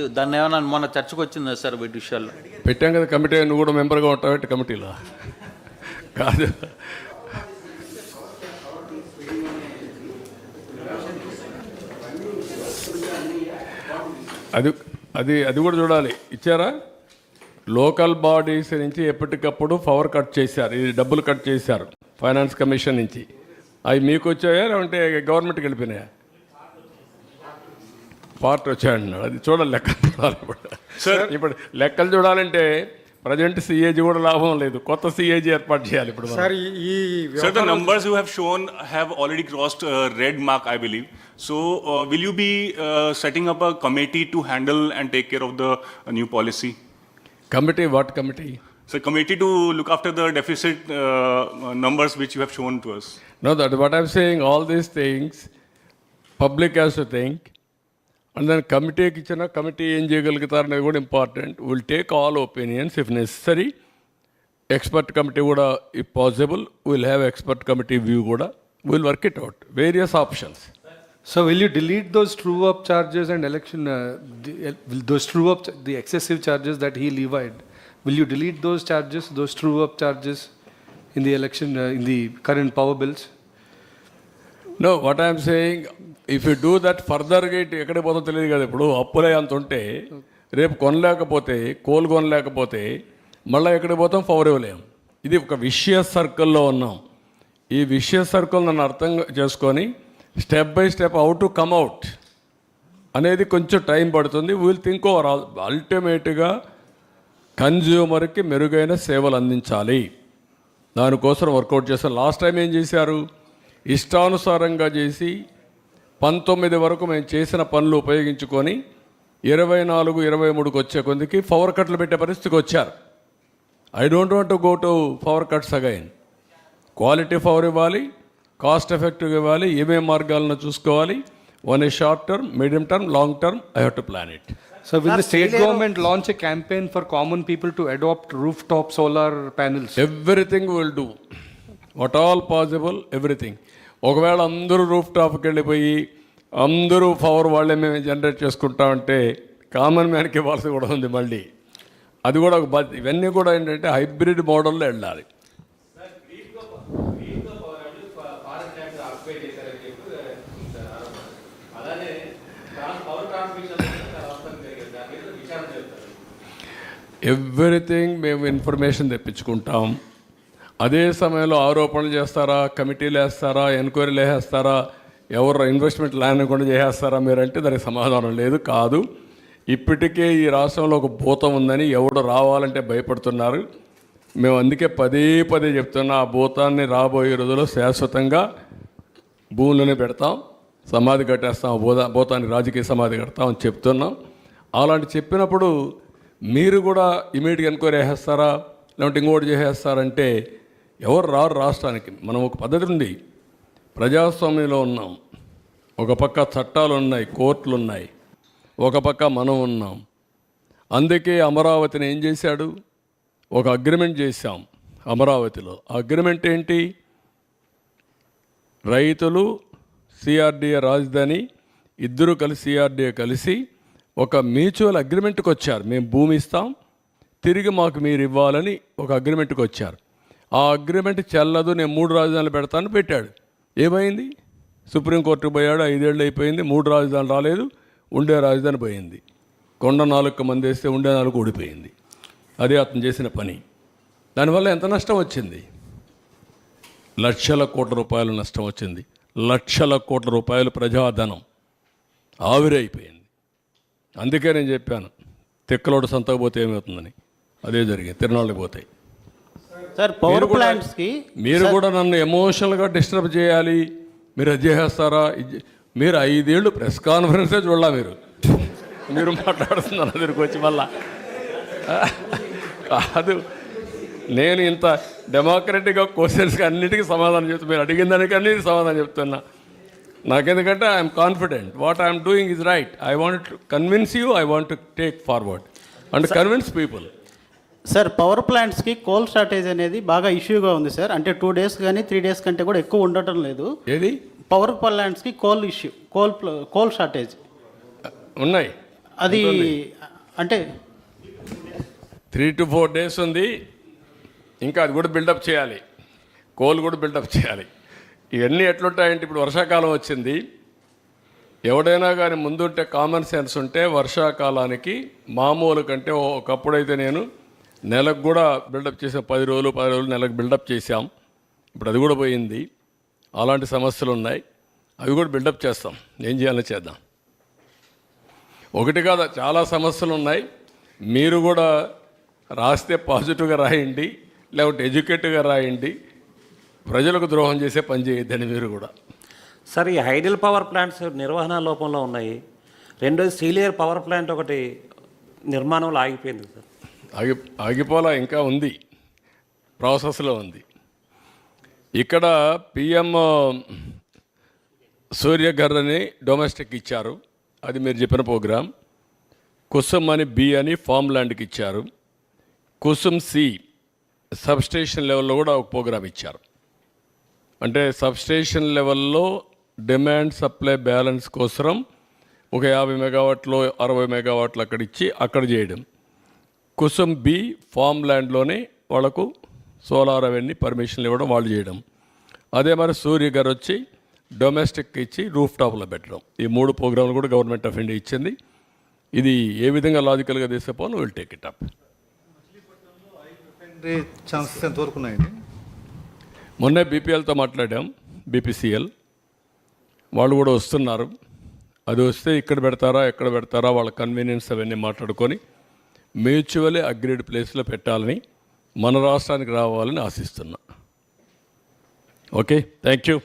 దాన్ని ఏమన్నా మొన్న చర్చకు వచ్చిందా సార్ వీటి విషయాల్లో పెట్టాం కదా కమిటీ నువ్వు కూడా మెంబర్గా ఉంటావు కమిటీలో? కాదు. అది అది అది కూడా చూడాలి. ఇచ్చారా? లోకల్ బాడీస్ నుంచి ఎప్పటికప్పుడు పవర్ కట్ చేశారు. ఇది డబ్బులు కట్ చేశారు ఫైనాన్స్ కమిషన్ నుంచి. అవి మీకు వచ్చాయా లేకుంటే గవర్నమెంట్కి వెళ్ళిపోయినాయా? పార్ట్ వచ్చాయన్నాడు అది చూడాలి లెక్కలు చూడాలి ఇప్పుడు ఇప్పుడు లెక్కలు చూడాలంటే ప్రజెంట్ సిఏజీ కూడా లాభం లేదు కొత్త సిఏజీ ఏర్పాటు చేయాలి ఇప్పుడు. సార్ ఈ- ఈ Sir, the numbers you have shown have already crossed uh, red mark, I believe. So, uh, will you be uh, setting up a committee to handle and take care of the uh, new policy? Committee what committee So, committee to look after the deficit uh, uh, numbers which you have shown to us. No that what I'm saying all these things public has to think and దాని కమిటీకి ఇచ్చిన committee ఏం చేయగలుగుతారు అనేది కూడా important will take all opinions if necessary expert committee కూడా if possible will have expert committee view కూడా will work it out various options So will you delete those true up charges and election, uh, the, uh, will those true up, the excessive charges that he levied? Will you delete those charges, those true up charges in the election, uh, in the current power if you do that ఫర్దర్గా ఇటు ఎక్కడికి పోతుందో తెలియదు కదా ఇప్పుడు. అప్పులే అంత ఉంటే రేపు కొనలేకపోతే కోలు కొనలేకపోతే మళ్ళీ ఎక్కడికి పోతాం? పవర్ ఇవ్వలేం ఇది ఒక విషయ సర్కిల్లో ఉన్నాం. ఈ విషయ సర్కిల్ నన్ను అర్థం చేసుకొని step by step out to come out అనేది కొంచెం టైం పడుతుంది. వీల్ థింక్ ఓవర్ అల్టిమేట్గా కన్జ్యూమర్కి మెరుగైన సేవలు అందించాలి. దానికోసం వర్కౌట్ చేశారు లాస్ట్ టైం ఏం చేశారు? ఇష్టానుసారంగా చేసి పంతొమ్మిది వరకు మేము చేసిన పనులు ఉపయోగించుకొని ఇరవై నాలుగు ఇరవై మూడుకి వచ్చే కొందికి పవర్ కట్లు పెట్టే పరిస్థితికి వచ్చారు. I don't want to go to power cuts again. Quality power ఇవ్వాలి కాస్ట్ ఎఫెక్టివ్ ఇవ్వాలి ఏమేం మార్గాలను చూసుకోవాలి one a short term medium term long term I have to plan it. Will the state government launch a campaign for common people to adopt rooftop solar panels? Everything will do what all possible everything ఒకవేళ అందరూ roof టాప్కి వెళ్ళిపోయి అందరూ power వాళ్ళే మేము generate చేసుకుంటామంటే common మ్యాన్కి ఇవ్వాల్సి కూడా ఉంది మళ్ళీ. అది కూడా ఒక బద్ ఇవన్నీ కూడా ఏంటంటే హైబ్రిడ్ మోడల్లో వెళ్ళాలి. ఎవ్రీథింగ్ మేము ఇన్ఫర్మేషన్ తెప్పించుకుంటాం. అదే సమయంలో ఆరోపణలు చేస్తారా? కమిటీలు వేస్తారా? ఎంక్వైరీలు వేసేస్తారా ఎవరు ఇన్వెస్ట్మెంట్ ల్యాండ్ కూడా చేసేస్తారా? మీరంటే దానికి సమాధానం లేదు కాదు. ఇప్పటికే ఈ రాష్ట్రంలో ఒక భూతం ఉందని ఎవడు రావాలంటే భయపడుతున్నారు. మేము అందుకే పదే పదే చెప్తున్నా ఆ భూతాన్ని రాబోయే రోజుల్లో శాశ్వతంగా భూములను పెడతాం సమాధి కట్టేస్తాం భూతా భూతాన్ని రాజకీయ సమాధి కడతాం అని చెప్తున్నాం. అలాంటి చెప్పినప్పుడు మీరు కూడా ఇమీడియట్గా ఎంక్వైరీ చేసేస్తారా లేకుంటే ఇంకోటి చేసేస్తారంటే ఎవరు రారు రాష్ట్రానికి? మనం ఒక పద్ధతి ఉంది. ప్రజాస్వామ్యంలో ఉన్నాం. ఒక పక్క చట్టాలు ఉన్నాయి కోర్టులు ఉన్నాయి. ఒక పక్క మనం ఉన్నాం. అందుకే అమరావతిని ఏం చేశాడు? ఒక అగ్రిమెంట్ చేశాం అమరావతిలో. ఆ అగ్రిమెంట్ ఏంటి? రైతులు సిఆర్డిఏ రాజధాని ఇద్దరు కలిసి సిఆర్డిఏ కలిసి ఒక మ్యూచువల్ అగ్రిమెంట్కి వచ్చారు. మేము భూమి ఇస్తాం తిరిగి మాకు మీరు ఇవ్వాలని ఒక అగ్రిమెంట్కి వచ్చారు. ఆ అగ్రిమెంట్ చెల్లదు నేను మూడు రాజధానులు పెడతాను పెట్టాడు. ఏమైంది? సుప్రీంకోర్టుకు పోయాడు ఐదేళ్ళు అయిపోయింది మూడు రాజధానులు రాలేదు ఉండే రాజధాని పోయింది. కొండ నాలుగు మంది వేస్తే ఉండే నాలుగు ఓడిపోయింది అదే అతను చేసిన పని. దానివల్ల ఎంత నష్టం వచ్చింది? లక్షల కోట్ల రూపాయల నష్టం వచ్చింది. లక్షల కోట్ల రూపాయలు ప్రజాధనం ఆవిరైపోయింది అందుకే నేను చెప్పాను తిక్కలోడు సంతకపోతే ఏమవుతుందని. అదే జరిగింది తిరునాళ్ళకి పోతాయి సార్ పవర్ మీరు కూడా- ప్లాంట్స్కి మీరు కూడా నన్ను ఎమోషనల్గా డిస్టర్బ్ చేయాలి. మీరు అది చేసేస్తారా మీరు ఐదేళ్ళు ప్రెస్ కాన్ఫరెన్సే చూడాల మీరు. మీరు మాట్లాడుతున్నారు దగ్గరికి వచ్చి మళ్ళా. కాదు. నేను ఇంత డెమోక్రటిక్గా క్వశ్చన్స్కి అన్నిటికీ సమాధానం చెప్తా మీరు అడిగిన దానికి అన్నిటికీ సమాధానం చెప్తున్నా. నాకెందుకంటే I'm confident what I'm doing is right I want to convince you I want to take forward and convince people sir power ప్లాంట్స్కి coal shortage అనేది బాగా ఇష్యూగా ఉంది సార్. అంటే టూ డేస్ కానీ త్రీ డేస్ కంటే కూడా ఎక్కువ ఉండటం లేదు. ఏది? Power ప్లాంట్స్కి coal issue coal coal shortage ఉన్నాయి. అది అంటే త్రీ టు ఫోర్ డేస్ ఉంది. ఇంకా అది కూడా బిల్డప్ చేయాలి. కోల్ కూడా బిల్డప్ చేయాలి. ఇవన్నీ ఎట్లుంటాయంటే ఇప్పుడు వర్షాకాలం వచ్చింది. ఎవడైనా కానీ ముందుంటే కామన్ సెన్స్ ఉంటే వర్షాకాలానికి మామూలు కంటే ఒకప్పుడైతే నేను నెలకు కూడా బిల్డప్ చేసాం. పది రోజులు పది రోజులు నెలకు బిల్డప్ చేసాం ఇప్పుడు అది కూడా పోయింది. అలాంటి సమస్యలు ఉన్నాయి. అవి కూడా బిల్డప్ చేస్తాం. ఏం చేయాలో చేద్దాం. ఒకటి కాదు చాలా సమస్యలు ఉన్నాయి. మీరు కూడా రాస్తే పాజిటివ్గా రాయండి. లేకపోతే ఎడ్యుకేటివ్గా రాయండి. ప్రజలకు ద్రోహం చేసే పని చేయొద్దని మీరు కూడా. సార్ ఈ హైడల్ పవర్ ప్లాంట్స్ నిర్వహణ లోపంలో ఉన్నాయి. రెండోది సీలియర్ పవర్ ప్లాంట్ ఒకటి నిర్మాణంలో ఆగిపోయింది సార్. ఆగి ఆగిపోలా ఇంకా ఉంది. ప్రాసెస్లో ఉంది. ఇక్కడ పిఎం సూర్యఘర్ అని డొమెస్టిక్ ఇచ్చారు. అది మీరు చెప్పిన ప్రోగ్రాం కుసుమ్ అని బి అని ఫామ్ ల్యాండ్కి ఇచ్చారు. కుసుమ్ సి సబ్స్టేషన్ లెవెల్లో కూడా ఒక ప్రోగ్రామ్ ఇచ్చారు. అంటే సబ్స్టేషన్ లెవెల్లో డిమాండ్ సప్లై బ్యాలెన్స్ కోసం ఒక యాభై మెగావాట్లు అరవై మెగావాట్లు అక్కడ ఇచ్చి అక్కడ చేయడం. కుసుమ్ బి ఫామ్ ల్యాండ్లోనే వాళ్ళకు సోలార్ అవన్నీ పర్మిషన్లు ఇవ్వడం వాళ్ళు చేయడం. అదే మరి సూర్య గారు వచ్చి డొమెస్టిక్ ఇచ్చి రూఫ్ టాప్లో పెట్టడం. ఈ మూడు ప్రోగ్రాంలు కూడా గవర్నమెంట్ ఆఫ్ ఇండియా ఇచ్చింది. ఇది ఏ విధంగా లాజికల్గా తీసేపోను will take it up chances ఎంతవరకు ఉన్నాయండి మొన్నే బీపీఎల్తో మాట్లాడాం బీపీసీఎల్ వాళ్ళు కూడా వస్తున్నారు. అది వస్తే ఇక్కడ పెడతారా ఎక్కడ పెడతారా వాళ్ళ కన్వీనియన్స్ అవన్నీ మాట్లాడుకొని మ్యూచువల్లీ అగ్రిడ్ ప్లేస్లో పెట్టాలని మన రాష్ట్రానికి రావాలని ఆశిస్తున్నా. Okay thank you